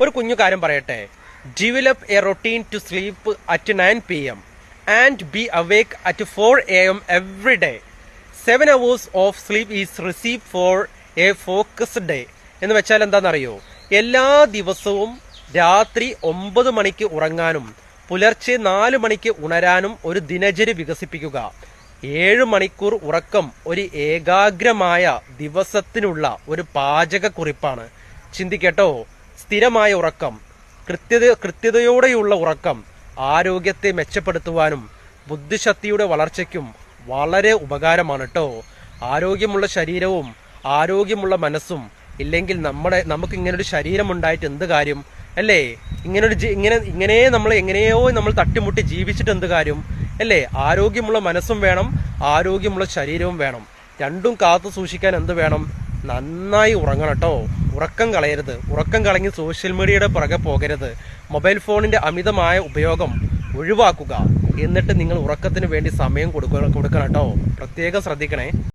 ഒരു കുഞ്ഞു കാര്യം പറയട്ടെ. Develop a routine to sleep at nine P M and be awake at four A M every day seven hours of sleep is receive for a focused day എന്ന് വെച്ചാൽ എന്താണെന്നറിയോ? എല്ലാ ദിവസവും രാത്രി ഒമ്പത് മണിക്ക് ഉറങ്ങാനും പുലർച്ചെ നാല് മണിക്ക് ഉണരാനും ഒരു ദിനചര്യ വികസിപ്പിക്കുക. ഏഴ് മണിക്കൂർ ഉറക്കം ഒരു ഏകാഗ്രമായ ദിവസത്തിനുള്ള ഒരു പാചകക്കുറിപ്പാണ്. ചിന്തിക്കട്ടോ? സ്ഥിരമായ ഉറക്കം കൃത്യത കൃത്യതയോടെയുള്ള ഉറക്കം ആരോഗ്യത്തെ മെച്ചപ്പെടുത്തുവാനും ബുദ്ധിശക്തിയുടെ വളർച്ചയ്ക്കും വളരെ ഉപകാരമാണ് കേട്ടോ ആരോഗ്യമുള്ള ശരീരവും ആരോഗ്യമുള്ള മനസ്സും ഇല്ലെങ്കിൽ നമ്മുടെ നമുക്ക് ഇങ്ങനൊരു ശരീരം ഉണ്ടായിട്ട് എന്ത് കാര്യം? അല്ലേ? ഇങ്ങനൊരു ഇങ്ങനെ ഇങ്ങനെ നമ്മൾ എങ്ങനെയോ നമ്മൾ തട്ടിമുട്ടി ജീവിച്ചിട്ട് എന്ത് കാര്യം? അല്ലേ? ആരോഗ്യമുള്ള മനസ്സും വേണം ആരോഗ്യമുള്ള ശരീരവും വേണം. രണ്ടും കാത്തു സൂക്ഷിക്കാൻ എന്ത് വേണം? നന്നായി ഉറങ്ങണം കേട്ടോ ഉറക്കം കളയരുത്. ഉറക്കം കളഞ്ഞ് സോഷ്യൽ മീഡിയയുടെ പുറകെ പോകരുത്. മൊബൈൽ ഫോണിന്റെ അമിതമായ ഉപയോഗം ഒഴിവാക്കുക. എന്നിട്ട് നിങ്ങൾ ഉറക്കത്തിന് വേണ്ടി സമയം കൊടുക്കണം കൊടുക്കണം കേട്ടോ. പ്രത്യേകം ശ്രദ്ധിക്കണേ.